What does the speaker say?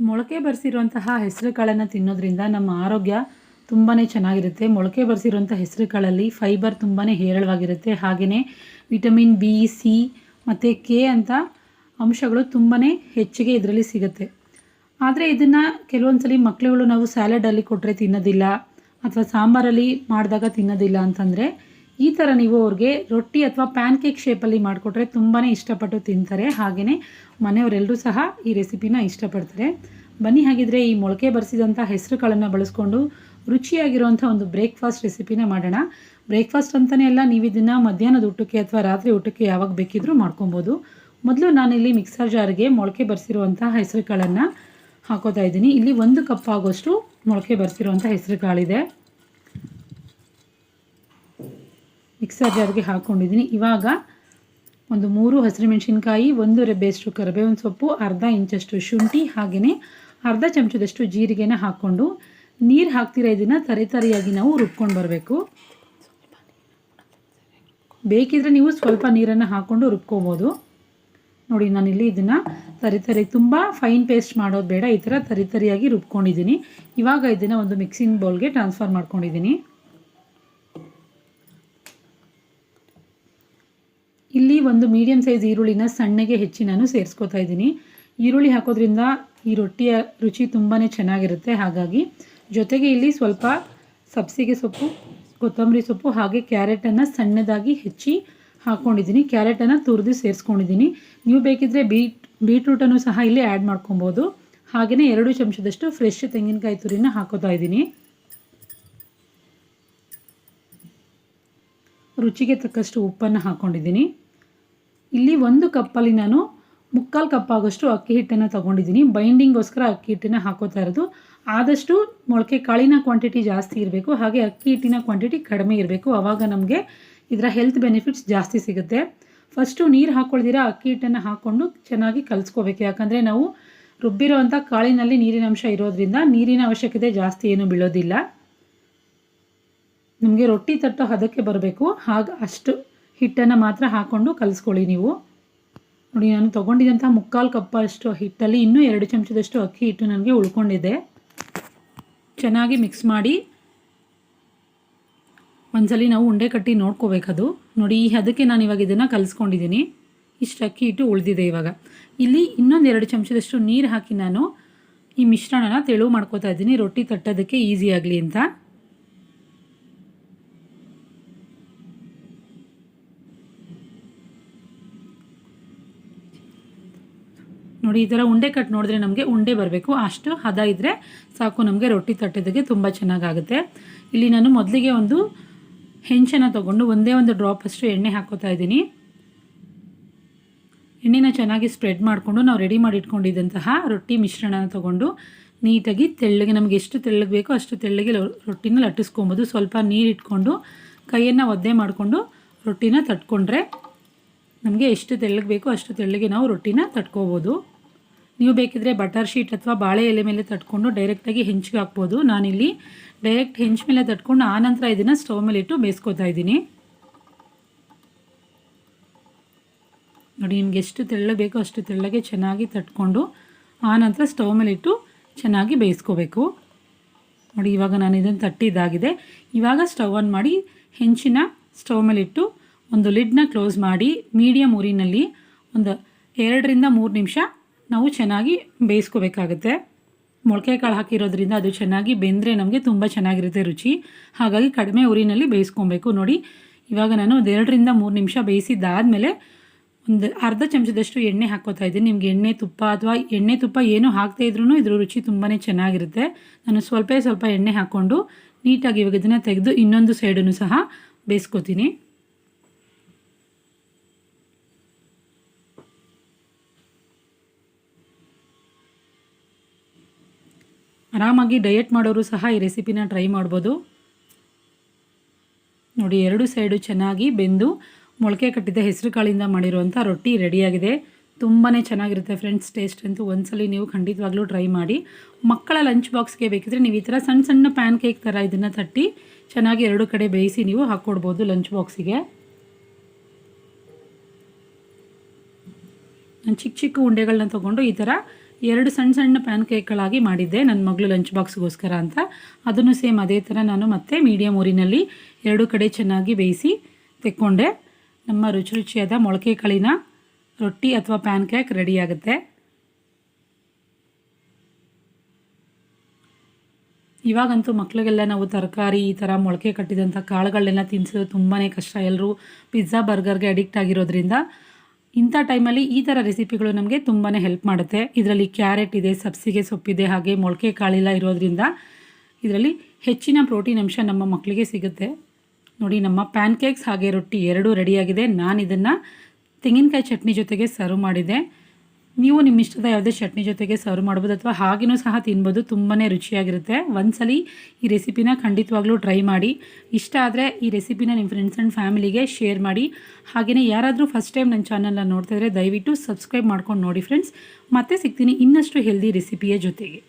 ಮೊಳಕೆ ಬರೆಸಿರುವಂತಹ ಹೆಸರು ಕಾಳನ್ನು ತಿನ್ನೋದ್ರಿಂದ ನಮ್ಮ ಆರೋಗ್ಯ ತುಂಬಾ ಚೆನ್ನಾಗಿರುತ್ತೆ. ಮೊಳಕೆ ಬರೆಸಿರುವಂಥ ಹೆಸರು ಕಾಳಲ್ಲಿ ಫೈಬರ್ ತುಂಬಾ ಹೇರಳವಾಗಿರುತ್ತೆ. ಹಾಗೆಯೇ ವಿಟಮಿನ್ ಬಿ ಸಿ ಮತ್ತು ಕೆ ಅಂತ ಅಂಶಗಳು ತುಂಬಾ ಹೆಚ್ಚಿಗೆ ಇದರಲ್ಲಿ ಸಿಗುತ್ತೆ. ಆದರೆ ಇದನ್ನು ಕೆಲವೊಂದು ಸಲ ಮಕ್ಕಳುಗಳು ನಾವು ಸ್ಯಾಲಡಲ್ಲಿ ಕೊಟ್ಟರೆ ತಿನ್ನೋದಿಲ್ಲ ಅಥವಾ ಸಾಂಬಾರಲ್ಲಿ ಮಾಡಿದಾಗ ತಿನ್ನೋದಿಲ್ಲ ಅಂತಂದರೆ ಈ ಥರ ನೀವು ಅವ್ರಿಗೆ ರೊಟ್ಟಿ ಅಥವಾ ಪ್ಯಾನ್ ಕೇಕ್ ಶೇಪಲ್ಲಿ ಮಾಡಿಕೊಟ್ರೆ ತುಂಬಾ ಇಷ್ಟಪಟ್ಟು ತಿಂತಾರೆ. ಹಾಗೆಯೇ ಮನೆಯವರೆಲ್ಲರೂ ಸಹ ಈ ರೆಸಿಪಿನ ಇಷ್ಟಪಡ್ತಾರೆ. ಬನ್ನಿ ಹಾಗಿದ್ರೆ ಈ ಮೊಳಕೆ ಬರೆಸಿದಂಥ ಹೆಸರು ಕಾಳನ್ನು ಬಳಸ್ಕೊಂಡು ರುಚಿಯಾಗಿರುವಂಥ ಒಂದು ಬ್ರೇಕ್ಫಾಸ್ಟ್ ರೆಸಿಪಿನ ಮಾಡೋಣ. ಬ್ರೇಕ್ಫಾಸ್ಟ್ ಅಂತಲೇ ಅಲ್ಲ, ನೀವು ಇದನ್ನು ಮಧ್ಯಾಹ್ನದ ಊಟಕ್ಕೆ ಅಥವಾ ರಾತ್ರಿ ಊಟಕ್ಕೆ ಯಾವಾಗ ಬೇಕಿದ್ರೂ ಮಾಡ್ಕೊಬೋದು. ಮೊದಲು ನಾನಿಲ್ಲಿ ಮಿಕ್ಸರ್ ಜಾರ್ಗೆ ಮೊಳಕೆ ಬರೆಸಿರುವಂಥ ಹೆಸರು ಕಾಳನ್ನು ಹಾಕೋತಾ ಇದ್ದೀನಿ. ಇಲ್ಲಿ ಒಂದು ಕಪ್ ಆಗೋಷ್ಟು ಮೊಳಕೆ ಬರೆಸಿರುವಂಥ ಹೆಸರು ಕಾಳಿದೆ ಮಿಕ್ಸರ್ ಜಾರ್ಗೆ ಹಾಕ್ಕೊಂಡಿದ್ದೀನಿ ಇವಾಗ ಒಂದು ಮೂರು ಹಸಿರು ಮೆಣಸಿನ್ಕಾಯಿ, ಒಂದು ರೆಬ್ಬೆಯಷ್ಟು ಕರಿಬೇವಿನ ಸೊಪ್ಪು, ಅರ್ಧ ಇಂಚಷ್ಟು ಶುಂಠಿ ಹಾಗೆಯೇ ಅರ್ಧ ಚಮಚದಷ್ಟು ಜೀರಿಗೆನ ಹಾಕ್ಕೊಂಡು ನೀರು ಹಾಕ್ತಿರೋ ಇದನ್ನು ತರಿ ತರಿಯಾಗಿ ನಾವು ರುಬ್ಕೊಂಡು ಬರಬೇಕು. ಬೇಕಿದ್ರೆ ನೀವು ಸ್ವಲ್ಪ ನೀರನ್ನು ಹಾಕ್ಕೊಂಡು ರುಬ್ಕೋಬೋದು. ನೋಡಿ, ನಾನಿಲ್ಲಿ ಇದನ್ನು ತರಿ ತರಿ, ತುಂಬ ಫೈನ್ ಪೇಸ್ಟ್ ಮಾಡೋದು ಬೇಡ, ಈ ಥರ ತರಿ ತರಿಯಾಗಿ ರುಬ್ಕೊಂಡಿದ್ದೀನಿ. ಇವಾಗ ಇದನ್ನು ಒಂದು ಮಿಕ್ಸಿಂಗ್ ಬೌಲ್ಗೆ ಟ್ರಾನ್ಸ್ಫರ್ ಮಾಡ್ಕೊಂಡಿದ್ದೀನಿ. ಇಲ್ಲಿ ಒಂದು ಮೀಡಿಯಮ್ ಸೈಜ್ ಈರುಳ್ಳಿನ ಸಣ್ಣಗೆ ಹೆಚ್ಚಿ ನಾನು ಸೇರಿಸ್ಕೋತಾ ಇದ್ದೀನಿ. ಈರುಳ್ಳಿ ಹಾಕೋದ್ರಿಂದ ಈ ರೊಟ್ಟಿಯ ರುಚಿ ತುಂಬಾ ಚೆನ್ನಾಗಿರುತ್ತೆ. ಹಾಗಾಗಿ ಜೊತೆಗೆ ಇಲ್ಲಿ ಸ್ವಲ್ಪ ಸಬ್ಸಿಗೆ ಸೊಪ್ಪು, ಕೊತ್ತಂಬರಿ ಸೊಪ್ಪು ಹಾಗೆ ಕ್ಯಾರೆಟನ್ನು ಸಣ್ಣದಾಗಿ ಹೆಚ್ಚಿ ಹಾಕ್ಕೊಂಡಿದ್ದೀನಿ ಕ್ಯಾರೆಟನ್ನು ತುರಿದು ಸೇರಿಸ್ಕೊಂಡಿದ್ದೀನಿ. ನೀವು ಬೇಕಿದ್ದರೆ ಬೀಟ್ ಬೀಟ್ರೂಟನ್ನು ಸಹ ಇಲ್ಲಿ ಆ್ಯಡ್ ಮಾಡ್ಕೊಬೋದು. ಹಾಗೆಯೇ ಎರಡು ಚಮಚದಷ್ಟು ಫ್ರೆಶ್ ತೆಂಗಿನಕಾಯಿ ತುರಿನ ಹಾಕೋತಾ ಇದ್ದೀನಿ. ರುಚಿಗೆ ತಕ್ಕಷ್ಟು ಉಪ್ಪನ್ನು ಹಾಕ್ಕೊಂಡಿದ್ದೀನಿ ಇಲ್ಲಿ ಒಂದು ಕಪ್ಪಲ್ಲಿ ನಾನು ಮುಕ್ಕಾಲು ಕಪ್ ಆಗೋಷ್ಟು ಅಕ್ಕಿ ಹಿಟ್ಟನ್ನು ತೊಗೊಂಡಿದ್ದೀನಿ. ಬೈಂಡಿಂಗೋಸ್ಕರ ಅಕ್ಕಿ ಹಿಟ್ಟನ್ನು ಹಾಕೋತಾ ಇರೋದು. ಆದಷ್ಟು ಮೊಳಕೆ ಕಾಳಿನ ಕ್ವಾಂಟಿಟಿ ಜಾಸ್ತಿ ಇರಬೇಕು. ಹಾಗೆ ಅಕ್ಕಿ ಹಿಟ್ಟಿನ ಕ್ವಾಂಟಿಟಿ ಕಡಿಮೆ ಇರಬೇಕು. ಆವಾಗ ನಮಗೆ ಇದರ ಹೆಲ್ತ್ ಬೆನಿಫಿಟ್ಸ್ ಜಾಸ್ತಿ ಸಿಗುತ್ತೆ. ಫಸ್ಟು ನೀರು ಹಾಕ್ಕೊಳ್ದಿರ ಅಕ್ಕಿ ಹಿಟ್ಟನ್ನು ಹಾಕ್ಕೊಂಡು ಚೆನ್ನಾಗಿ ಕಲಿಸ್ಕೋಬೇಕು. ಯಾಕಂದರೆ ನಾವು ರುಬ್ಬಿರೋವಂಥ ಕಾಳಿನಲ್ಲಿ ನೀರಿನ ಅಂಶ ಇರೋದ್ರಿಂದ ನೀರಿನ ಅವಶ್ಯಕತೆ ಜಾಸ್ತಿ ಏನು ಬೀಳೋದಿಲ್ಲ. ನಮಗೆ ರೊಟ್ಟಿ ತಟ್ಟೋ ಹದಕ್ಕೆ ಬರಬೇಕು. ಹಾಗೆ ಅಷ್ಟು ಹಿಟ್ಟನ್ನು ಮಾತ್ರ ಹಾಕ್ಕೊಂಡು ಕಲಿಸ್ಕೊಳ್ಳಿ ನೀವು. ನೋಡಿ, ನಾನು ತೊಗೊಂಡಿದ್ದಂಥ ಮುಕ್ಕಾಲು ಕಪ್ಪ ಅಷ್ಟು ಹಿಟ್ಟಲ್ಲಿ ಇನ್ನೂ ಎರಡು ಚಮಚದಷ್ಟು ಅಕ್ಕಿ ಹಿಟ್ಟು ನನಗೆ ಉಳ್ಕೊಂಡಿದೆ. ಚೆನ್ನಾಗಿ ಮಿಕ್ಸ್ ಮಾಡಿ ಒಂದ್ಸಲಿ ನಾವು ಉಂಡೆ ಕಟ್ಟಿ ನೋಡ್ಕೋಬೇಕದು. ನೋಡಿ, ಈ ಅದಕ್ಕೆ ನಾನು ಇವಾಗ ಇದನ್ನು ಕಲಿಸ್ಕೊಂಡಿದ್ದೀನಿ. ಇಷ್ಟು ಅಕ್ಕಿ ಹಿಟ್ಟು ಉಳಿದಿದೆ ಇವಾಗ. ಇಲ್ಲಿ ಇನ್ನೊಂದು ಎರಡು ಚಮಚದಷ್ಟು ನೀರು ಹಾಕಿ ನಾನು ಈ ಮಿಶ್ರಣನ ತೆಳು ಮಾಡ್ಕೋತಾ ಇದ್ದೀನಿ. ರೊಟ್ಟಿ ತಟ್ಟೋದಕ್ಕೆ ಈಸಿ ಆಗಲಿ ಅಂತ. ನೋಡಿ, ಈ ಥರ ಉಂಡೆ ಕಟ್ ನೋಡಿದ್ರೆ ನಮಗೆ ಉಂಡೆ ಬರಬೇಕು. ಅಷ್ಟು ಹದ ಇದ್ದರೆ ಸಾಕು, ನಮಗೆ ರೊಟ್ಟಿ ತಟ್ಟಿದ್ದಕ್ಕೆ ತುಂಬ ಚೆನ್ನಾಗಾಗುತ್ತೆ. ಇಲ್ಲಿ ನಾನು ಮೊದಲಿಗೆ ಒಂದು ಹೆಂಚನ್ನು ತೊಗೊಂಡು ಒಂದೇ ಒಂದು ಡ್ರಾಪ್ ಅಷ್ಟು ಎಣ್ಣೆ ಹಾಕೋತಾ ಇದ್ದೀನಿ. ಎಣ್ಣೆನ ಚೆನ್ನಾಗಿ ಸ್ಪ್ರೆಡ್ ಮಾಡಿಕೊಂಡು ನಾವು ರೆಡಿ ಮಾಡಿ ಇಟ್ಕೊಂಡಿದ್ದಂತಹ ರೊಟ್ಟಿ ಮಿಶ್ರಣನ ತೊಗೊಂಡು ನೀಟಾಗಿ ತೆಳ್ಳಗೆ, ನಮಗೆ ಎಷ್ಟು ತೆಳ್ಳಗೆ ಬೇಕೋ ಅಷ್ಟು ತೆಳ್ಳಗೆ ರೊಟ್ಟಿನ ಲಟ್ಟಿಸ್ಕೊಬೋದು. ಸ್ವಲ್ಪ ನೀರು ಇಟ್ಕೊಂಡು ಕೈಯನ್ನು ಒದ್ದೆ ಮಾಡಿಕೊಂಡು ರೊಟ್ಟಿನ ತಟ್ಕೊಂಡ್ರೆ ನಮಗೆ ಎಷ್ಟು ತೆಳ್ಳಗೆ ಬೇಕೋ ಅಷ್ಟು ತೆಳ್ಳಗೆ ನಾವು ರೊಟ್ಟಿನ ತಟ್ಕೋಬೋದು. ನೀವು ಬೇಕಿದ್ರೆ ಬಟರ್ ಶೀಟ್ ಅಥವಾ ಬಾಳೆ ಎಲೆ ಮೇಲೆ ತಟ್ಕೊಂಡು ಡೈರೆಕ್ಟಾಗಿ ಹೆಂಚಿಗೆ ಹಾಕ್ಬೋದು. ನಾನಿಲ್ಲಿ ಡೈರೆಕ್ಟ್ ಹೆಂಚ್ ಮೇಲೆ ತಟ್ಕೊಂಡು ಆನಂತರ ಇದನ್ನು ಸ್ಟವ್ ಮೇಲೆ ಇಟ್ಟು ಬೇಯಿಸ್ಕೊತಾ ಇದ್ದೀನಿ. ನೋಡಿ, ನಿಮ್ಗೆ ಎಷ್ಟು ತೆಳ್ಳ ಬೇಕೋ ಅಷ್ಟು ತೆಳ್ಳಗೆ ಚೆನ್ನಾಗಿ ತಟ್ಕೊಂಡು ಆನಂತರ ಸ್ಟವ್ ಮೇಲೆ ಇಟ್ಟು ಚೆನ್ನಾಗಿ ಬೇಯಿಸ್ಕೋಬೇಕು. ನೋಡಿ, ಇವಾಗ ನಾನು ಇದನ್ನು ತಟ್ಟಿದ್ದಾಗಿದೆ ಇವಾಗ ಸ್ಟವ್ ಆನ್ ಮಾಡಿ ಹೆಂಚಿನ ಸ್ಟವ್ ಮೇಲೆ ಇಟ್ಟು ಒಂದು ಲಿಡ್ನ ಕ್ಲೋಸ್ ಮಾಡಿ ಮೀಡಿಯಮ್ ಊರಿನಲ್ಲಿ ಒಂದು ಎರಡರಿಂದ ಮೂರು ನಿಮಿಷ ನಾವು ಚೆನ್ನಾಗಿ ಬೇಯಿಸ್ಕೋಬೇಕಾಗುತ್ತೆ. ಮೊಳಕೆ ಕಾಳು ಹಾಕಿರೋದ್ರಿಂದ ಅದು ಚೆನ್ನಾಗಿ ಬೆಂದರೆ ನಮಗೆ ತುಂಬ ಚೆನ್ನಾಗಿರುತ್ತೆ ರುಚಿ. ಹಾಗಾಗಿ ಕಡಿಮೆ ಉರಿನಲ್ಲಿ ಬೇಯಿಸ್ಕೊಬೇಕು. ನೋಡಿ, ಇವಾಗ ನಾನು ಒಂದು ಎರಡರಿಂದ ಮೂರು ನಿಮಿಷ ಬೇಯಿಸಿದ್ದಾದಮೇಲೆ ಒಂದು ಅರ್ಧ ಚಮಚದಷ್ಟು ಎಣ್ಣೆ ಹಾಕ್ಕೋತಾ ಇದ್ದೀನಿ. ನಿಮಗೆ ಎಣ್ಣೆ ತುಪ್ಪ ಅಥವಾ ಎಣ್ಣೆ ತುಪ್ಪ ಏನು ಹಾಕ್ತಾ ಇದ್ರೂ ಇದ್ರ ರುಚಿ ತುಂಬಾ ಚೆನ್ನಾಗಿರುತ್ತೆ. ನಾನು ಸ್ವಲ್ಪ ಸ್ವಲ್ಪ ಎಣ್ಣೆ ಹಾಕ್ಕೊಂಡು ನೀಟಾಗಿ ಇವಾಗ ಇದನ್ನು ತೆಗೆದು ಇನ್ನೊಂದು ಸೈಡನ್ನು ಸಹ ಬೇಯಿಸ್ಕೊತೀನಿ. ಆರಾಮಾಗಿ ಡಯಟ್ ಮಾಡೋರು ಸಹ ಈ ರೆಸಿಪಿನ ಟ್ರೈ ಮಾಡ್ಬೋದು. ನೋಡಿ, ಎರಡು ಸೈಡು ಚೆನ್ನಾಗಿ ಬೆಂದು ಮೊಳಕೆ ಕಟ್ಟಿದ ಹೆಸರು ಕಾಳಿಂದ ಮಾಡಿರುವಂಥ ರೊಟ್ಟಿ ರೆಡಿಯಾಗಿದೆ. ತುಂಬಾ ಚೆನ್ನಾಗಿರುತ್ತೆ ಫ್ರೆಂಡ್ಸ್ ಟೇಸ್ಟ್ ಅಂತೂ ಒಂದ್ಸಲಿ ನೀವು ಖಂಡಿತವಾಗ್ಲೂ ಟ್ರೈ ಮಾಡಿ. ಮಕ್ಕಳ ಲಂಚ್ ಬಾಕ್ಸ್ಗೆ ಬೇಕಿದ್ರೆ ನೀವು ಈ ಥರ ಸಣ್ಣ ಸಣ್ಣ ಪ್ಯಾನ್ ಕೇಕ್ ಥರ ಇದನ್ನು ತಟ್ಟಿ ಚೆನ್ನಾಗಿ ಎರಡು ಕಡೆ ಬೇಯಿಸಿ ನೀವು ಹಾಕ್ಕೊಡ್ಬೋದು ಲಂಚ್ ಬಾಕ್ಸಿಗೆ ನಾನು ಚಿಕ್ಕ ಚಿಕ್ಕ ಉಂಡೆಗಳನ್ನ ತೊಗೊಂಡು ಈ ಥರ ಎರಡು ಸಣ್ಣ ಸಣ್ಣ ಪ್ಯಾನ್ ಕೇಕ್ಗಳಾಗಿ ಮಾಡಿದ್ದೆ ನನ್ನ ಮಗಳು ಲಂಚ್ ಬಾಕ್ಸ್ಗೋಸ್ಕರ ಅಂತ. ಅದನ್ನು ಸೇಮ್ ಅದೇ ಥರ ನಾನು ಮತ್ತೆ ಮೀಡಿಯಮ್ ಊರಿನಲ್ಲಿ ಎರಡು ಕಡೆ ಚೆನ್ನಾಗಿ ಬೇಯಿಸಿ ತೆಕ್ಕೊಂಡೆ. ನಮ್ಮ ರುಚಿ ರುಚಿಯಾದ ಮೊಳಕೆ ಕಾಳಿನ ರೊಟ್ಟಿ ಅಥವಾ ಪ್ಯಾನ್ ಕೇಕ್ ರೆಡಿ ಆಗುತ್ತೆ. ಇವಾಗಂತೂ ಮಕ್ಕಳಿಗೆಲ್ಲ ನಾವು ತರಕಾರಿ, ಈ ಥರ ಮೊಳಕೆ ಕಟ್ಟಿದಂಥ ಕಾಳುಗಳನ್ನೆಲ್ಲ ತಿನ್ನಿಸೋದು ತುಂಬಾ ಕಷ್ಟ. ಎಲ್ಲರೂ ಪಿಜ್ಜಾ, ಬರ್ಗರ್ಗೆ ಅಡಿಕ್ಟ್ ಆಗಿರೋದ್ರಿಂದ ಇಂಥ ಟೈಮಲ್ಲಿ ಈ ಥರ ರೆಸಿಪಿಗಳು ನಮಗೆ ತುಂಬಾ ಹೆಲ್ಪ್ ಮಾಡುತ್ತೆ. ಇದರಲ್ಲಿ ಕ್ಯಾರೆಟ್ ಇದೆ, ಸಬ್ಸಿಗೆ ಸೊಪ್ಪಿದೆ, ಹಾಗೆ ಮೊಳಕೆ ಕಾಳಿಲ್ಲ ಇರೋದ್ರಿಂದ ಇದರಲ್ಲಿ ಹೆಚ್ಚಿನ ಪ್ರೋಟೀನ್ ಅಂಶ ನಮ್ಮ ಮಕ್ಕಳಿಗೆ ಸಿಗುತ್ತೆ. ನೋಡಿ, ನಮ್ಮ ಪ್ಯಾನ್ ಕೇಕ್ಸ್ ಹಾಗೆ ರೊಟ್ಟಿ ಎರಡೂ ರೆಡಿಯಾಗಿದೆ. ನಾನು ಇದನ್ನು ತೆಂಗಿನಕಾಯಿ ಚಟ್ನಿ ಜೊತೆಗೆ ಸರ್ವ್ ಮಾಡಿದೆ ನೀವು ನಿಮ್ಮ ಇಷ್ಟದ ಯಾವುದೇ ಚಟ್ನಿ ಜೊತೆಗೆ ಸರ್ವ್ ಮಾಡ್ಬೋದು ಅಥವಾ ಹಾಗೇನೂ ಸಹ ತಿನ್ಬೋದು ತುಂಬಾ ರುಚಿಯಾಗಿರುತ್ತೆ. ಒಂದ್ಸಲಿ ಈ ರೆಸಿಪಿನ ಖಂಡಿತವಾಗ್ಲೂ ಟ್ರೈ ಮಾಡಿ. ಇಷ್ಟ ಆದರೆ ಈ ರೆಸಿಪಿನ ನಿಮ್ಮ ಫ್ರೆಂಡ್ಸ್ ಆ್ಯಂಡ್ ಫ್ಯಾಮಿಲಿಗೆ ಶೇರ್ ಮಾಡಿ. ಹಾಗೆಯೇ ಯಾರಾದರೂ ಫಸ್ಟ್ ಟೈಮ್ ನನ್ನ ಚಾನಲ್ನ ನೋಡ್ತಾ ದಯವಿಟ್ಟು ಸಬ್ಸ್ಕ್ರೈಬ್ ಮಾಡ್ಕೊಂಡು ನೋಡಿ ಫ್ರೆಂಡ್ಸ್ ಮತ್ತೆ ಸಿಗ್ತೀನಿ ಇನ್ನಷ್ಟು ಹೆಲ್ದಿ ರೆಸಿಪಿಯ ಜೊತೆಗೆ.